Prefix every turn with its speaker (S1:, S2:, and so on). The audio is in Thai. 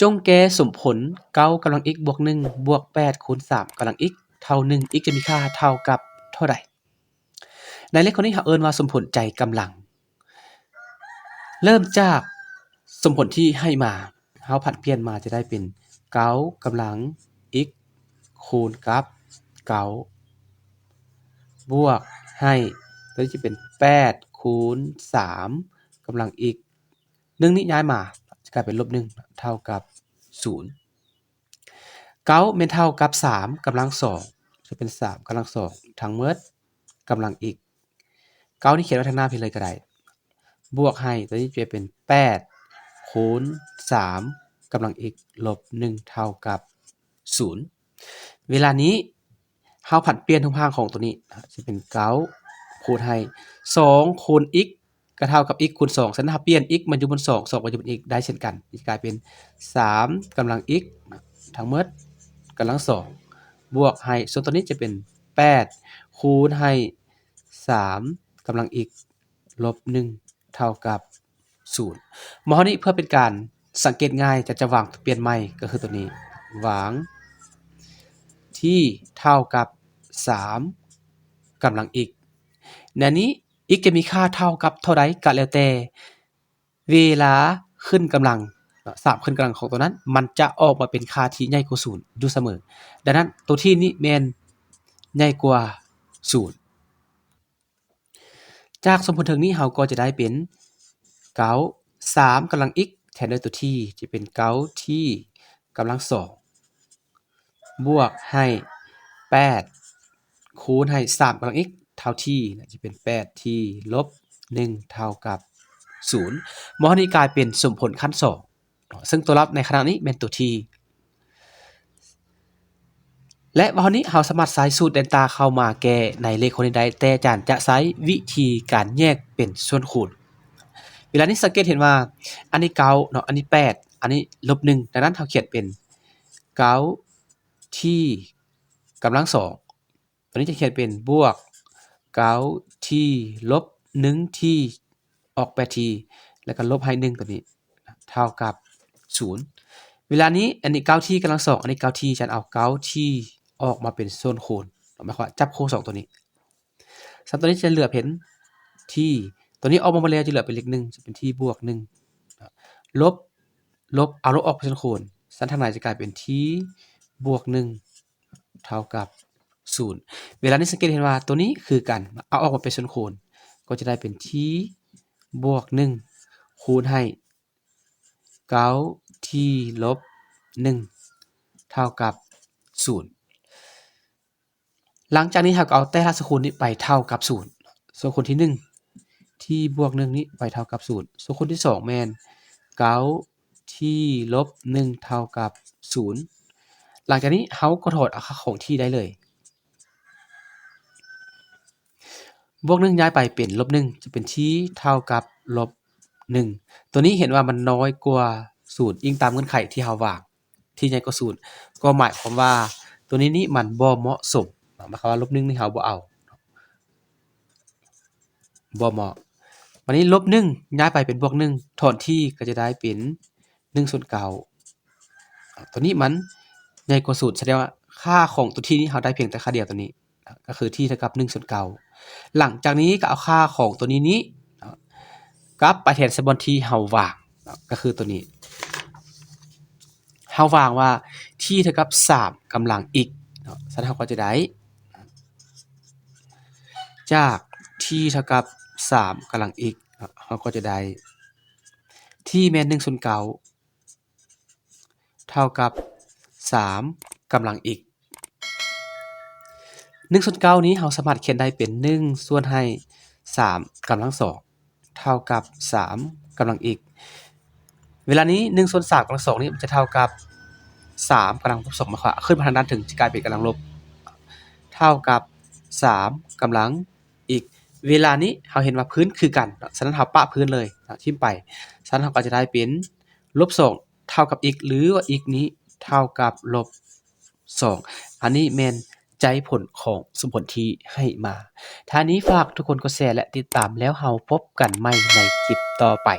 S1: จงแก้สมผล เก้ากำลัง x บวก1บวก8คูณ3กำลัง x เท่า1 x จะมีค่าเท่ากับเท่าใดในเลขคนนี้เราเอิ้นว่าสมผลใจกำลัง เริ่มจากสมผลที่ให้มาเราผัดเปลี่ยนมาจะได้เป็นเก้ากำลัง x คูณกับเก้าบวกให้ตัวนี้จะเป็น8คูณ3กำลัง x 1นี้ย้ายมา กลายเป็นลบ1เท่ากับ0เก้าแม่นเท่ากับ3กำลัง2จะเป็น3กำลัง2ทั้งหมดกำลัง x เก้านี่เขียนไว้ทางหน้าพี่เลยก็ได้บวกให้ตัวนี้จะเป็น8คูณ3กำลัง x ลบ1เท่ากับ0เวลานี้เฮาผัดเปลี่ยนทุกภาคของตัวนี้จะเป็น9คูณให้2คูณ x ก็ เท่ากับ x คูณ2ฉะนั้นถ้าเปลี่ยน x มันอยู่บน 2 2ก็จะเป็น x ได้เช่นกันจะกลายเป็น 3กำลัง x ทั้งหมดกำลัง 2 บวกให้ส่วนตัวนี้จะเป็น 8 คูณให้ 3กำลัง x ลบ 1 เท่ากับ0มอนี้เพื่อเป็นการสังเกตง่ายจะจะวางเปลี่ยนใหม่ก็คือตัวนี้วาง ที่เท่ากับ 3กำลัง x ในนี้ x จะมีค่าเท่ากับเท่าใดก็แล้วแต่ เวลาขึ้นกำลัง3ขึ้นกำลังของตัวนั้น มันจะออกมาเป็นค่าที่ใหญ่กว่า0อยู่เสมอ ดังนั้นตัวที่นี้แมนใหญ่กว่า0จากสมผลเทิงนี้เราก็จะได้เป็น9 3กำลัง x แทนด้วยตัวที่จะเป็น9ที่กำลัง2บวกให้ 8 คูณให้ 3กำลัง x เท่าที่จะเป็น 8 ที่ลบ 1 เท่ากับ 0มอนี้กลายเป็นสมผลขั้น2ซึ่งตัวรับในขณะนี้เป็นตัวที่และวันนี้เราสามารถใช้สูตรเดนตาเข้ามาแก้ในเลขคนใดแต่อาจารย์จะใช้วิธีการแยกเป็นส่วนคูณเวลานี้สังเกตเห็นว่า อันนี้9เนาะอันนี้8อันนี้ลบ1ดังนั้นเราเขียนเป็น9ที่กำลัง2ตัวนี้จะเขียนเป็นบวก 9ที่ลบ1ที่ออก8ที่แล้วก็ลบให้1ตัวนี้ เท่ากับ0เวลานี้อันนี้9ที่กำลัง2อันนี้9ที่ฉันเอา9ที่ออกมาเป็นส่วนคูณหมายความว่าจับโคู่2ตัวนี้ซับตัวนี้จะเหลือเห็นที่ตัวนี้ออกมาหมดแล้วจะเหลือเป็นเลข1จะเป็นที่บวก1ลบลบเอาลบออกเป็นส่วนคูณสันทางไหนจะกลายเป็นที่บวก1เท่ากับ 0 เวลานี้สังเกตเห็นว่าตัวนี้คือกัน เอาออกมาเป็นส่วนคูณ ก็จะได้เป็นที่บวก 1 คูณให้9ที่ลบ 1 เท่ากับ 0 หลังจากนี้เราก็เอาแต่ละสกุลนี้ไปเท่ากับ 0 ส่วนคนที่ 1 ที่บวก 1 นี้ไปเท่ากับ 0 ส่วนคนที่ 2 แม่น9ที่ลบ 1 เท่ากับ 0 หลังจากนี้เราก็ถอดเอาค่าของที่ได้เลย บวก1ย้ายไปเป็นลบ1จะเป็นที่เท่ากับลบ1ตัวนี้เห็นว่ามันน้อยกว่า0อิงตามเงื่อนไขที่เราวาง ที่ใหญ่กว่า0ก็หมายความว่าตัวนี้นี่มันบ่เหมาะสมหมายความว่าลบ1นี่เราบ่เอาบ่เหมาะวันนี้ลบ1ย้ายไปเป็นบวก1ถอนที่ก็จะได้เป็น1ส่วน9ตัวนี้มันใหญ่กว่า0แสดงว่าค่าของตัวที่นี้เราได้เพียงแต่ค่าเดียวตัวนี้ ก็คือที่เท่ากับ1ส่วน9 หลังจากนี้ก็เอาค่าของตัวนี้นี้กับไปแทนสมบนที่เฮาวางก็คือตัวนี้เฮาวางว่าที่เท่ากับ3กำลังอีกเนาะฉะนั้นเราก็จะได้จากที่เท่ากับ3กำลังอีกเราก็จะได้ที่แม่น1ส่วน9เท่ากับ3กำลังอีก 1ส่วน9นี้เราสามารถเขียนได้เป็น1ส่วนให้3กำลัง2เท่ากับ3กำลังอีก เวลานี้1ส่วน3กำลัง2นี้จะเท่ากับ3กำลังลบ2หมายควาขึ้นมาทางด้านถึงจะกลายเป็นกำลังลบ เท่ากับ3กำลังอีก เวลานี้เราเห็นว่าพื้นคือกันฉะนั้นเราปะพื้นเลยทิ่มไปฉะนั้นเราก็จะได้เป็นลบ2เท่ากับอีกหรือว่าอีกนี้เท่ากับลบ2อันนี้แมน ใจผลของสมผลที่ให้มาท่านี้ฝากทุกคนกดแชร์และติดตามแล้วเฮาพบกันใหม่ในคลิปต่อไป